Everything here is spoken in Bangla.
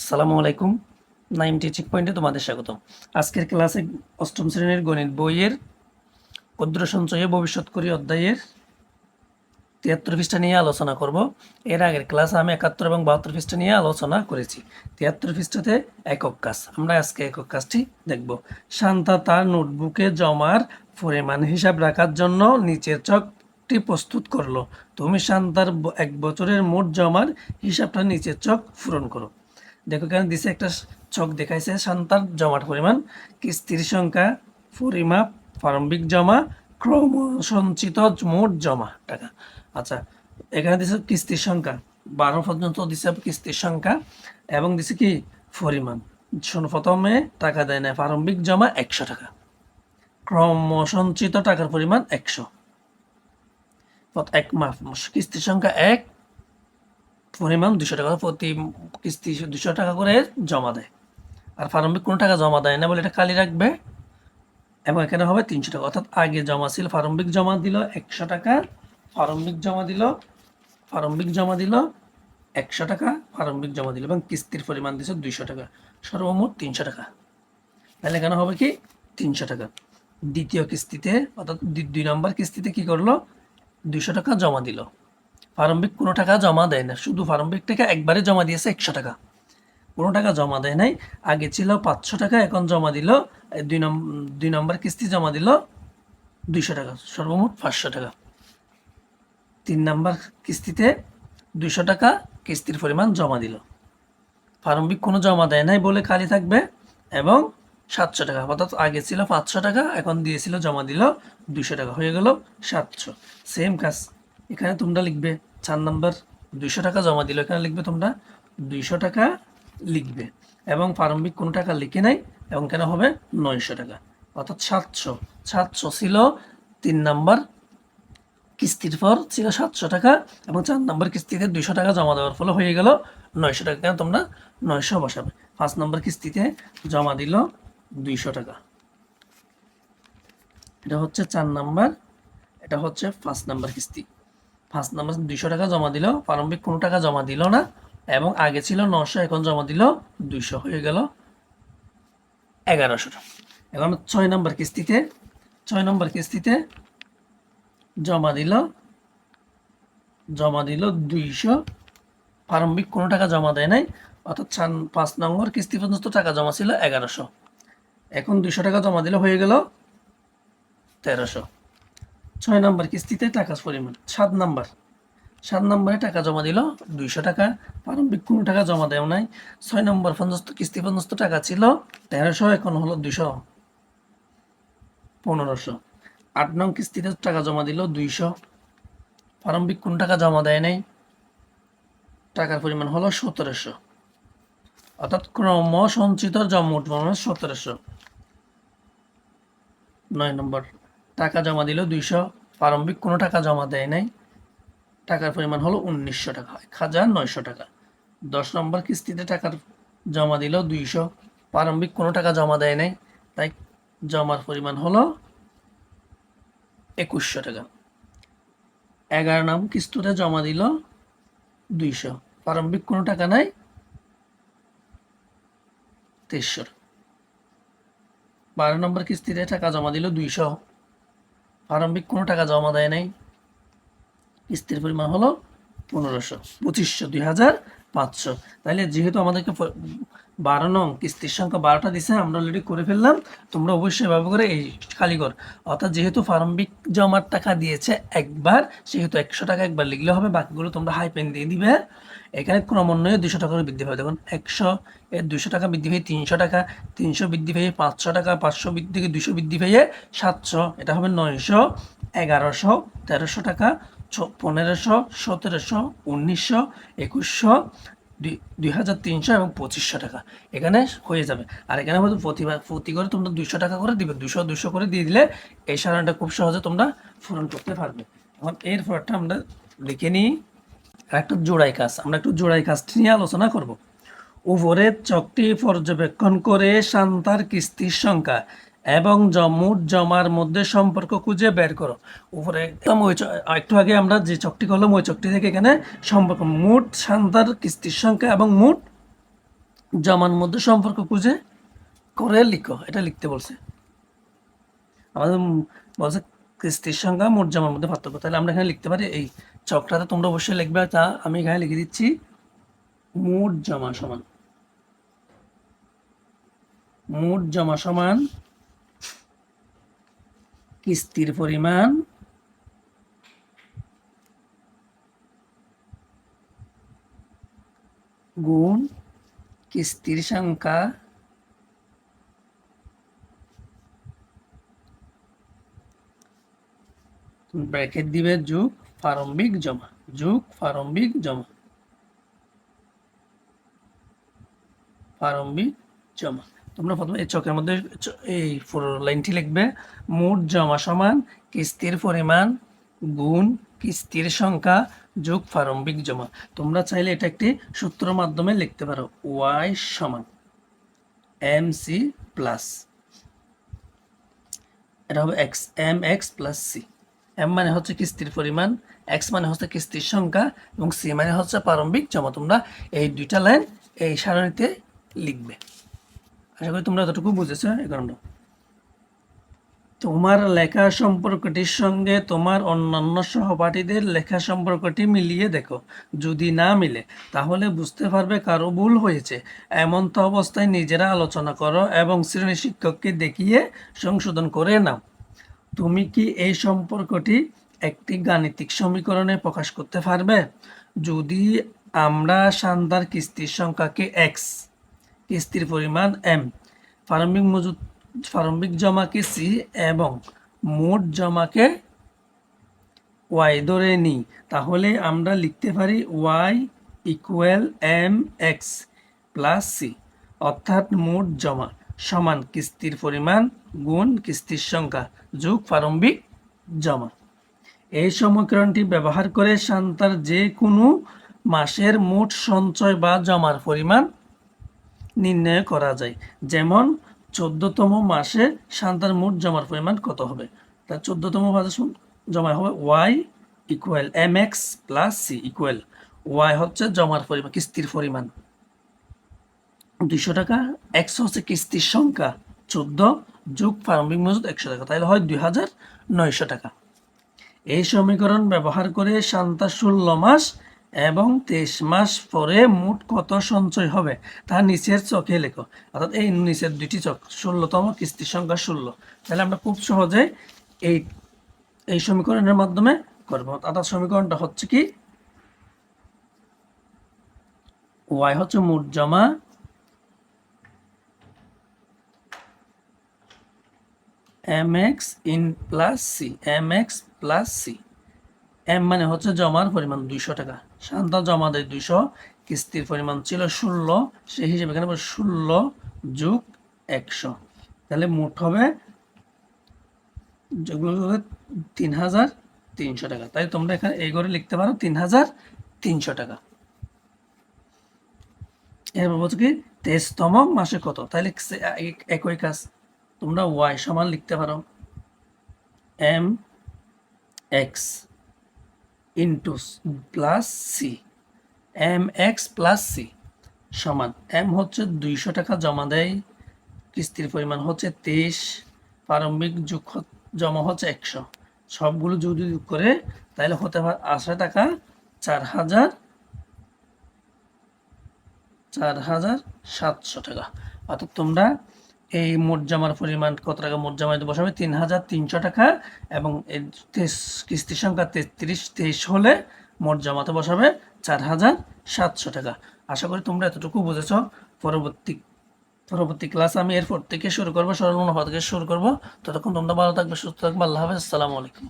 আসসালামু আলাইকুম। নাইম টিচিং পয়েন্টে তোমাদের স্বাগতম। আজকের ক্লাসে অষ্টম শ্রেণির গণিত বইয়ের ক্ষুদ্র সঞ্চয়ে ভবিষ্যৎ করি অধ্যায়ের তিয়াত্তর পৃষ্ঠা নিয়ে আলোচনা করব। এর আগের ক্লাসে আমি একাত্তর এবং বাহাত্তর পৃষ্ঠা নিয়ে আলোচনা করেছি। তিয়াত্তর পৃষ্ঠাতে একক কাজ। আমরা আজকে একক কাজটি দেখব। শান্তা তার নোটবুকে জমার পরিমাণ হিসাব রাখার জন্য নিচের চকটি প্রস্তুত করল। তুমি শান্তার এক বছরের মোট জমার হিসাবটা নিচের চক পূরণ করো। দেখো এখানে দিছে একটা ছক দেখাইছে শান্তার জমার পরিমাণ কিস্তির সংখ্যা পরিমাপ প্রারম্ভিক জমা ক্রম সঞ্চিত মোট জমা টাকা। আচ্ছা এখানে দিছে কিস্তির সংখ্যা বারো পর্যন্ত দিছে কিস্তির সংখ্যা এবং দিছে কি? পরিমাণ। শোনো, প্রথমে টাকা দেয় না প্রারম্ভিক জমা একশো টাকা ক্রম সঞ্চিত টাকার পরিমাণ একশো। এক মাস কিস্তির সংখ্যা এক পরিমাণ দুশো টাকা প্রতি কিস্তি দুশো টাকা করে জমা দেয়। আর প্রারম্ভিক কোনো টাকা জমা দেয় না বলে এটা খালি রাখবে। এবং এখানে হবে তিনশো টাকা। অর্থাৎ আগে জমা ছিল, প্রারম্ভিক জমা দিল একশো টাকা, প্রারম্ভিক জমা দিল, প্রারম্ভিক জমা দিল একশো টাকা, প্রারম্ভিক জমা দিল এবং কিস্তির পরিমাণ দিচ্ছে দুইশো টাকা। সর্বমোট তিনশো টাকা। তাহলে এখানে হবে কি? তিনশো টাকা। দ্বিতীয় কিস্তিতে, অর্থাৎ দুই- নম্বর কিস্তিতে কি করল? দুইশো টাকা জমা দিল। প্রারম্ভিক কোনো টাকা জমা দেয় না। শুধু প্রারম্ভিক টাকা একবারে জমা দিয়েছে একশো টাকা। কোনো টাকা জমা দেয় নাই। আগে ছিল পাঁচশো টাকা, এখন জমা দিল দুই নম্বর দুই নম্বর কিস্তি জমা দিল দুইশো টাকা, সর্বমোট পাঁচশো টাকা। তিন নম্বর কিস্তিতে দুইশো টাকা কিস্তির পরিমাণ জমা দিল। প্রারম্ভিক কোনো জমা দেয় নাই বলে খালি থাকবে এবং সাতশো টাকা, অর্থাৎ আগে ছিল পাঁচশো টাকা, এখন দিয়েছিল জমা দিল দুইশো টাকা, হয়ে গেল সাতশো। সেম কাজ। এখানে তোমরা লিখবে চার নম্বর দুইশো টাকা জমা দিল। এখানে লিখবে তোমরা দুইশো টাকা লিখবে এবং প্রারম্ভিক কোনো টাকা লিখে নাই এবং কেন হবে? নয়শো টাকা। অর্থাৎ সাতশো। সাতশো ছিল তিন নাম্বার কিস্তির পর ছিল সাতশো টাকা এবং চার নম্বর কিস্তিতে দুইশো টাকা জমা দেওয়ার ফলে হয়ে গেল নয়শো টাকা। কেন তোমরা? নয়শো বসাবে। পাঁচ নম্বর কিস্তিতে জমা দিল দুইশো টাকা। এটা হচ্ছে চার নাম্বার। এটা হচ্ছে পাঁচ নাম্বার কিস্তি। পাঁচ নাম্বার দুইশো টাকা জমা দিল, প্রারম্ভিক কোনো টাকা জমা দিল না, এবং আগে ছিল নশো, এখন জমা দিল দুইশো, হয়ে গেল এগারোশো এখন ছয় নম্বর কিস্তিতে, ছয় নম্বর কিস্তিতে জমা দিল জমা দিল দুইশো, প্রারম্ভিক কোনো টাকা জমা দেয় নাই, অর্থাৎ পাঁচ নম্বর কিস্তি পর্যন্ত টাকা জমা ছিল এগারোশো। এখন দুইশো টাকা জমা দিলে, হয়ে গেল তেরোশো। ছয় নম্বর কিস্তিতে টাকার পরিমাণ, সাত নম্বর। সাত নম্বরে টাকা জমা দিল দুইশো টাকা, প্রারম্ভিক কোনো টাকা জমা দেও নাই। ছয় নম্বর পর্যন্ত কিস্তি পর্যন্ত টাকা ছিল তেরোশো, এখন হলো দুইশো পনেরোশো। আট নং কিস্তিতে টাকা জমা দিল দুইশো। প্রারম্ভিক কোনো টাকা জমা দেয় নাই, টাকার পরিমাণ হলো সতেরোশো। অর্থাৎ ক্রম সঞ্চিত জমোট পরিমাণ সতেরোশো। নয় নম্বর। টাকা জমা দিল দুইশো প্রারম্ভিক কোনো টাকা জমা দেয় নাই। টাকার পরিমাণ হলো উনিশশো টাকা এক হাজার নয়শো টাকা। দশ নম্বর কিস্তিতে টাকার জমা দিল দুইশো প্রারম্ভিক কোনো টাকা জমা দেয় নাই, তাই জমার পরিমাণ হলো একুশশো টাকা। এগারো নাম কিস্তুতে জমা দিল দুইশো, প্রারম্ভিক কোনো টাকা নাই তেইশশো বারো নম্বর কিস্তিতে টাকা জমা দিল দুইশো প্রারম্ভিক কোনো টাকা জমা দেয় নাই। কিস্তির পরিমাণ হলো পনেরোশো পঁচিশশো দুই হাজার পাঁচশো। তাহলে যেহেতু আমাদেরকে বারো নং কিস্তির সংখ্যা বারোটা দিছে, আমরা অলরেডি করে ফেললাম, তোমরা অবশ্যই এভাবে করে এই খালি কর। অর্থাৎ যেহেতু প্রারম্ভিক জমার টাকা দিয়েছে একবার, সেহেতু একশো টাকা একবার লিখলে হবে, বাকিগুলো তোমরা হাই পেন দিয়ে দিবে। এখানে ক্রমান্বয়ে দুশো টাকা করে বৃদ্ধি পাবে। দেখুন, একশো এর দুশো টাকা বৃদ্ধি পেয়ে তিনশো টাকা, তিনশো বৃদ্ধি পেয়ে পাঁচশো টাকা, পাঁচশো বৃদ্ধি থেকে দুশো বৃদ্ধি পেয়ে সাতশো, এটা হবে নয়শো, এগারোশো, তেরোশো টাকা পনেরোশো, সতেরোশো, উনিশশো, একুশশো, দুই হাজার তিনশো এবং পঁচিশশো টাকা। এখানে হয়ে যাবে। আর এখানে হয়তো প্রতিবার প্রতি করে তোমরা দুশো টাকা করে দিবে। দুশো দুশো করে দিয়ে দিলে এই সারাটা খুব সহজে তোমরা পূরণ করতে পারবে। এখন এর পরটা আমরা লিখে নিই। একটা জোড়াই কাজ। আমরা একটু জোড়াই কাজটি নিয়ে আলোচনা করব। উপরের চকটি পর্যবেক্ষণ করে শান্তার কিস্তির সংখ্যা। এবং জমুট জমার মধ্যে সম্পর্ক খুঁজে বের করো। উপরে ওই একটু আগে আমরা যে চকটি করলাম, ওই চকটি থেকে এখানে সম্পর্ক মোট শান্তার কিস্তির সংখ্যা এবং মোট জমার মধ্যে সম্পর্ক খুঁজে করে লিখো, এটা লিখতে বলছে। আমাদের বলছে কিস্তির সংখ্যা মোট জমার মধ্যে পার্থক্য। তাহলে আমরা এখানে লিখতে পারি, এই চকটাতে তোমরা অবশ্যই লিখবে, তা আমি এখানে লিখে দিচ্ছি মোট জমা সমান। মোট জমা সমান কিস্তির পরিমাণ গুণ কিস্তির সংখ্যা ব্র্যাকেট দিবে যুগ প্রারম্ভিক জমা, যুগ প্রারম্ভিক জমা। প্রারম্ভিক জমা। তোমরা প্রথমে এই চকের মধ্যে এই লাইনটি লিখবে। মোট জমা সমান কিস্তির পরিমাণ গুণ কিস্তির সংখ্যা যোগ প্রারম্ভিক জমা। তোমরা চাইলে এটা একটি সূত্র মাধ্যমে লিখতে পারো। ওয়াই সমান এম সি প্লাস। এটা হবে X, M X plus C. M মানে হচ্ছে কিস্তির পরিমাণ, এক্স মানে হচ্ছে কিস্তির সংখ্যা এবং সি মানে হচ্ছে প্রারম্ভিক জমা। তোমরা এই দুইটা লাইন এই সারণীতে লিখবে। আশা করি তোমরা এতটুকু বুঝেছ, এই কারণটা। তোমার লেখা সম্পর্কটির সঙ্গে তোমার অন্যান্য সহপাঠীদের লেখা সম্পর্কটি মিলিয়ে দেখো। যদি না মিলে, তাহলে বুঝতে পারবে কারও ভুল হয়েছে। এমন তো অবস্থায় নিজেরা আলোচনা করো এবং শ্রেণি শিক্ষককে দেখিয়ে সংশোধন করে নাও। তুমি কি এই সম্পর্কটি একটি গাণিতিক সমীকরণে প্রকাশ করতে পারবে? যদি আমরা সান্দার কিস্তির সংখ্যাকে এক্স কিস্তির পরিমাণ এম প্রারম্ভিক মজুদ প্রারম্ভিক জমাকে সি এবং মোট জমাকে ওয়াই ধরে নিই। তাহলে আমরা লিখতে পারি Y equal M X plus C অর্থাৎ মোট জমা সমান কিস্তির পরিমাণ গুণ কিস্তির সংখ্যা যোগ প্রারম্ভিক জমা। এই সমীকরণটি ব্যবহার করে সান্তার যে কোনো মাসের মোট সঞ্চয় বা জমার পরিমাণ নির্ণয় করা যায়। যেমন, চোদ্দতম মাসে শান্তার মোট জমার পরিমাণ কত হবে? তা চোদ্দতম মাসে জমা হবে Y equal M X plus C equal Y হচ্ছে জমার পরিমাণ, কিস্তির পরিমাণ। দুইশো টাকা এক্স হচ্ছে কিস্তির সংখ্যা। চোদ্দ যোগ প্রারম্ভিক মজুদ একশো টাকা, তাহলে হয় দুই হাজার নয়শো টাকা। এই সমীকরণ ব্যবহার করে শান্তা ষোলো মাস এবং তেইশ মাস পরে মোট কত সঞ্চয় হবে? তা নিচের চকে লেখো। অর্থাৎ এই নিচের দুইটি চক ষোলোতম কিস্তির সংখ্যা ষোলো। তাহলে আমরা খুব সহজে এই এই সমীকরণের মাধ্যমে করব। অর্থাৎ সমীকরণটা হচ্ছে কি? ওয়াই হচ্ছে মোট জমা। M X in plus C, M X plus C. M মানে হচ্ছে জমার পরিমাণ দুইশো টাকা। শান্তা জমা দেয় দুইশো কিস্তির পরিমাণ ছিল ষোলো। সেই হিসেবে এখানে ষোলো যোগ একশো। তাহলে মোট হবে যেগুলো তিন হাজার তিনশো টাকা। তাই তোমরা এখানে এই করে লিখতে পারো তিন হাজার তিনশো টাকা। এরপর বলছো কি, তেইশতম মাসে কত? সে- এক- একই কাজ। তোমরা ওয়াই সমান লিখতে পারো। M X into plus C M X plus C সমান এম হচ্ছে দুইশো টাকা জমা দেয়, কিস্তির পরিমাণ হচ্ছে তেইশ, প্রারম্ভিক যোগ জমা হচ্ছে একশো। সবগুলো যদি যোগ করে, তাহলে হতে পারে আশি টাকা চার হাজার চার হাজার সাতশো টাকা। অর্থাৎ তোমরা এই মোট জামার পরিমাণ কত টাকা? মোট জমা বসাবে তিন হাজার তিনশো টাকা এবং এর কিস্তির সংখ্যা তেত্রিশ, তেইশ হলে মোট জামাতে বসাবে চার হাজার সাতশো টাকা। আশা করি তোমরা এতটুকু বুঝেছ। পরবর্তী পরবর্তী ক্লাস আমি এরপর থেকে শুরু করব সরল থেকে শুরু করব। ততক্ষণ তোমরা ভালো থাকবে, সুস্থ থাকবে। আল্লাহ হাফেজ। আসসালামু আলাইকুম।